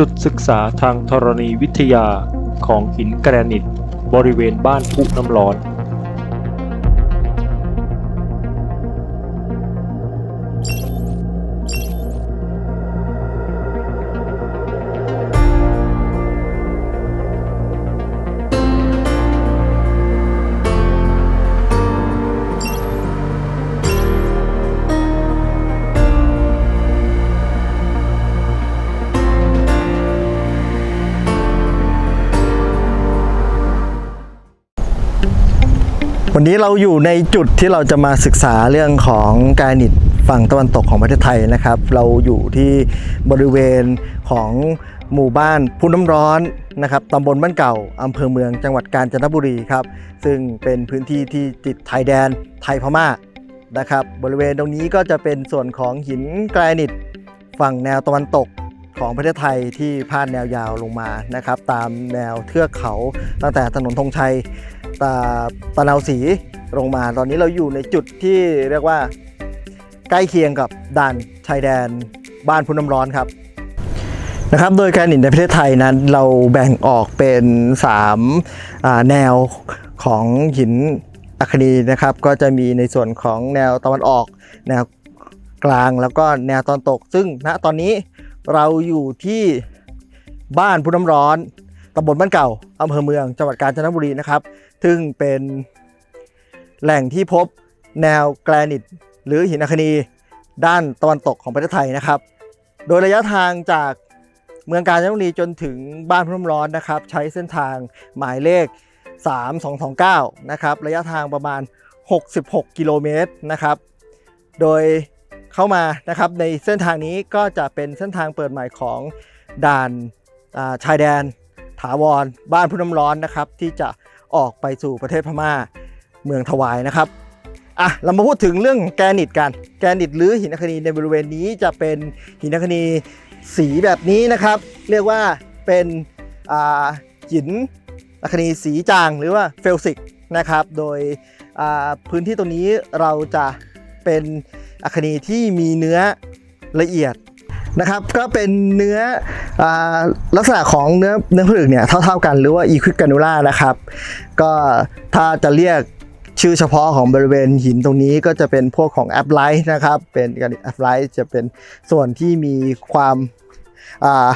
จุดศึกษาทางธรณีวิทยาของหินแกรนิต บริเวณบ้านพุน้ำร้อน วันนี้เราอยู่ในจุดที่เราจะมาศึกษาเรื่องของการนิตฝั่งตะวันตกของประเทศไทยนะครับ เราอยู่ที่บริเวณของหมู่บ้านพุน้ำร้อนนะครับตำบลบ้านเก่าอำเภอเมืองจังหวัดกาญจนบุรีครับ ซึ่งเป็นพื้นที่ที่ติดไทยแดนไทยพม่านะครับ บริเวณตรงนี้ก็จะเป็นส่วนของหินแกรนิตฝั่งแนวตะวันตกของประเทศไทยที่พาดแนวยาวลงมานะครับ ตามแนวเทือกเขาตั้งแต่ถนนธงชัย ตาตะนาวสีลงมา ตอนนี้เราอยู่ในจุดที่เรียกว่าใกล้เคียงกับด่านชายแดนบ้านพุน้ำร้อนครับนะครับ โดยการหินในประเทศไทยนั้น เราแบ่งออกเป็น3าแนวของหินอัคนีนะครับ ก็จะมีในส่วนของแนวตะวันออก แนวกลางแล้วก็แนวตอนตก ซึ่งณตอนนี้เราอยู่ที่บ้านพุน้ำร้อน ตำบลบ้านเก่าอำเภอเมือง จังหวัดกาญจนบุรีนะครับ ซึ่งเป็นแหล่งที่พบแนวแกรนิต หรือหินอัคนีด้านตะวันตกของประเทศไทยนะครับ โดยระยะทางจากเมืองกาญจนบุรีจนถึงบ้านพนมร้อนนะครับ ใช้เส้นทางหมายเลข 3229 นะครับ ระยะทางประมาณ 66 กิโลเมตรนะครับ โดยเข้ามานะครับในเส้นทางนี้ก็จะเป็นเส้นทางเปิดใหม่ของด่านาชายแดน ถาวรบ้านพุน้ำร้อนนะครับ ที่จะออกไปสู่ประเทศพม่าเมืองถวายนะครับอะเรามาพูดถึงเรื่องแกรนิตกัน แกรนิตหรือหินอัคนีในบริเวณนี้จะเป็นหินอัคนีสีแบบนี้นะครับ เรียกว่าเป็นอ่าหินอัคนีสีจางหรือว่าเฟลซิกนะครับ โดยอ่าพื้นที่ตรงนี้เราจะเป็นอัคนีที่มีเนื้อละเอียด นะครับก็เป็นเนื้ออลักษณะของเนื้อเนื้อผลึกเนี่ยเท่าๆกันหรือว่าอีควิก a นูล่านะครับ ก็ถ้าจะเรียกชื่อเฉพาะของบริเวณหินตรงนี้ก็จะเป็นพวกของแอปไลท์นะครับ เป็นการแอปไลท์จะเป็นส่วนที่มีความา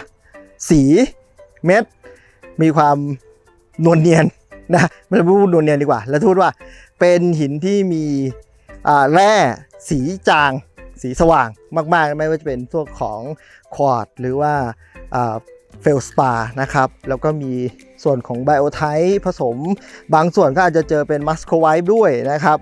สีเม็ด มีความนวลเนียนนะไม่ใช่พูดนวลเนียนดีกว่า แล้วพูดว่าเป็นหินที่มีแร่สีจาง สีสว่างมากๆ ไม่ว่าจะเป็นพวกของควอดหรือว่าเฟลสปานะครับ แล้วก็มีส่วนของไบโอไทป์ผสม บางส่วนก็อาจจะเจอเป็นมัสโคไวท์ด้วยนะครับ